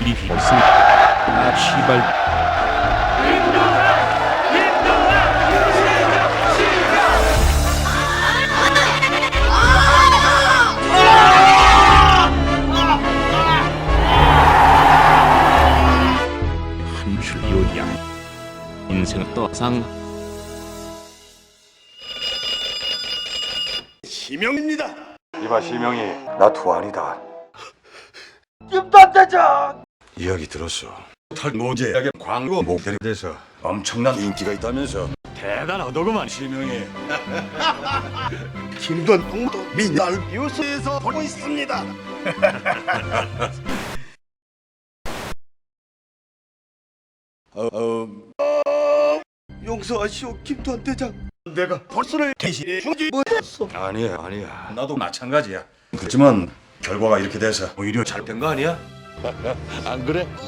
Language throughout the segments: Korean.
일이 없습니다. 아 씨발. 한줄 요리야. 인생 떠상 지명입니다. 이봐 시명이 나 두안이다 김단대장. 이야기 들었어 탈모제약의 광고 모델이 돼서 엄청난 인기가 있다면서 대단하더구만 시명이 김돈 동도 민날 뉴스에서 보고 있습니다. 어, 어, 용서하시오 김도한 대장. 내가 벌스를 대신해 주지 못했어. 아니야 아니야 나도 마찬가지야 그렇지만 결과가 이렇게 돼서 오히려 잘된 거 아니야? 안 그래?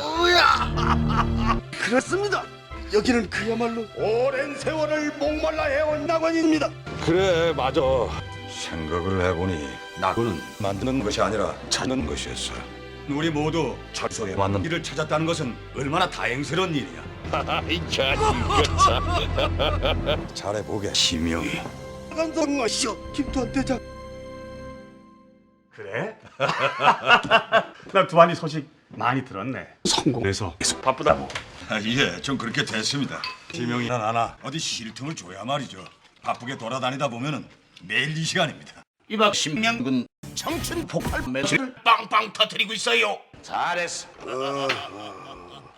그렇습니다. 여기는 그야말로 오랜 세월을 목말라 해온 낙원입니다. 그래 맞아 생각을 해보니 낙원은 만드는 것이 아니라 찾는 것이었어 우리 모두 철속에 맞는 일을 찾았다는 것은 얼마나 다행스러운 일이야 이 자식 잘해보게 시명이 간성하시오 김도한 대장. 그래? 나 두한이 소식 많이 들었네. 성공해서 계속 바쁘다고. 아, 예, 좀 그렇게 됐습니다. 지명이나 나나 어디 쉴 틈을 줘야 말이죠. 바쁘게 돌아다니다 보면은 매일 이 시간입니다. 이박 신명군 청춘 폭발 매수를 빵빵 터뜨리고 있어요. 잘했어.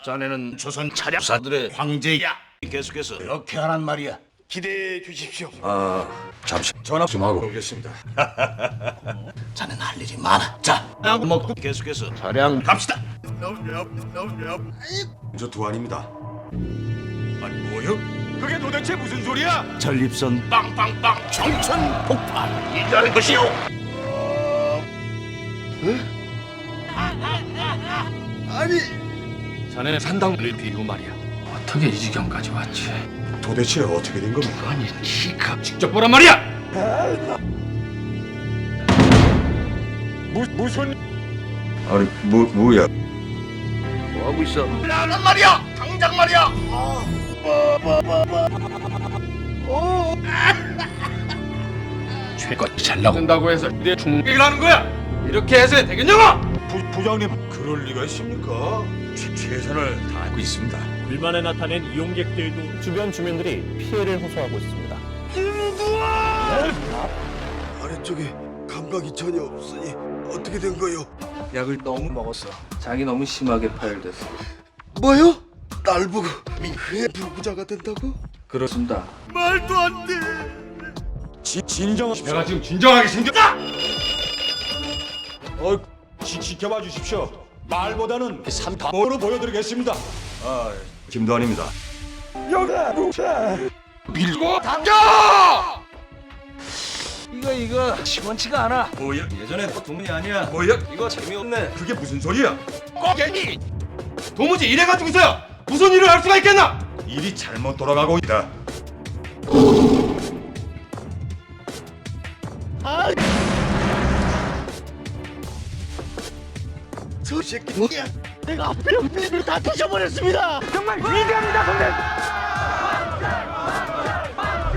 자네는 조선 차량사들의 황제야. 계속해서 이렇게 하란 말이야. 기대해 주십시오. 아, 잠시 전화 좀 하고 오겠습니다. 자네는 할 일이 많아. 자, 약 먹고 계속해서 차량 갑시다. 저 두안입니다. 아니 뭐요? 그게 도대체 무슨 소리야? 전립선 빵빵빵 청춘 폭발. 이자는 것이요. 아니 자네는 산당을 비고 말이야. 어떻게 이 지경까지 왔지? 도대체 어떻게 된 겁니까? 아니 시카 직접 보란 말이야. 무 무슨? 아니 뭐 뭐야? 뭐 하고 있어? 나란 말이야. 당장 말이야. 최고 잘 나간다고 해서 내 충격을 하는 거야. 이렇게 해서 되겠냐고? 부, 부장님 그럴 리가 있습니까? 최, 최선을 다하고 있습니다. 불만에 나타낸 이용객들도 주변 주민들이 피해를 호소하고 있습니다. 아래쪽에 감각이 전혀 없으니 어떻게 된 거요? 약을 너무 먹었어. 장이 너무 심하게 파열됐어. 뭐요? 날 보고 민크의 불구자가 된다고? 그렇습니다. 말도 안 돼. 지, 진정하십시오. 내가 지금 진정하게 생겼다. 어, 지, 지켜봐 주십시오. 말보다는 삼타모로 보여드리겠습니다. 아, 김도환입니다. 밀고 당겨! 이거 이거 시원치가 않아. 뭐야? 예전에 동문이 아니야. 뭐야? 이거 재미없네. 그게 무슨 소리야? 꼬갱이! 도무지 이래가지고서야 무슨 일을 할 수가 있겠나? 일이 잘못 돌아가고 있다. 저 새끼 뭐야? 내가 병비를 다 뒤져버렸습니다. 정말 위대합니다, 선생.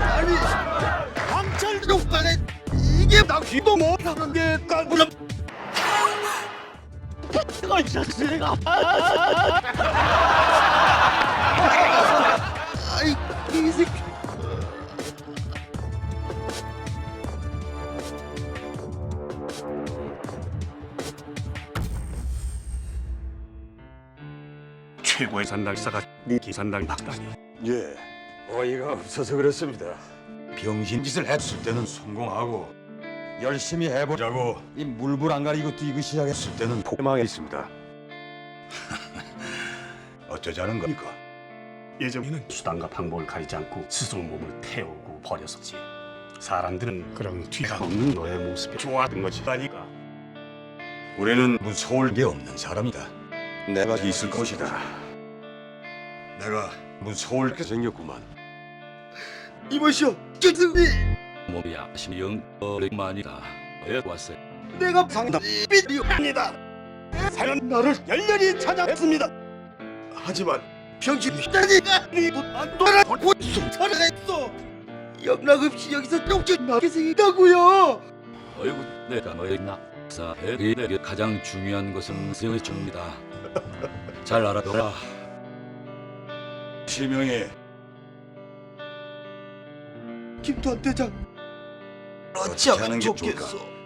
아니, 강철 욕관에 이게 나 귀도 못하는 게나 물론. 이거 있었어, 내가. 아이, 이 새끼. 최고의 산당사가 네 기산당 박다니. 예, 어이가 없어서 그렇습니다. 병신 짓을 했을 때는 성공하고 열심히 해보자고 이 물불 안 가리고 뛰기 시작했을 때는 포망했습니다. 어쩌자는 겁니까? 예전에는 수단과 방법을 가리지 않고 스스로 몸을 태우고 버렸었지. 사람들은 그런 뒤가 없는 너의 모습이 좋아하던 거지. 아니까. 우리는 무서울 게 없는 사람이다. 내가 있을 것이다. 내가 무서울 게 생겼구만. 이보시오, 저승이 몸이야 신영 오랜만이다. 왜 왔어? 내가 상담 삐리옵니다. 사는 나를 열렬히 찾아했습니다. 하지만 병신이 다니가 안 돌아보고 살아냈어. 영락 없이 여기서 쫓겨 나게 생겼다고요. 어이구 내가 뭐였나 사해이 내게 가장 중요한 것은 생의 정입니다 잘 알아둬라 지명이 김도한 대장. 어찌 게 좋을까?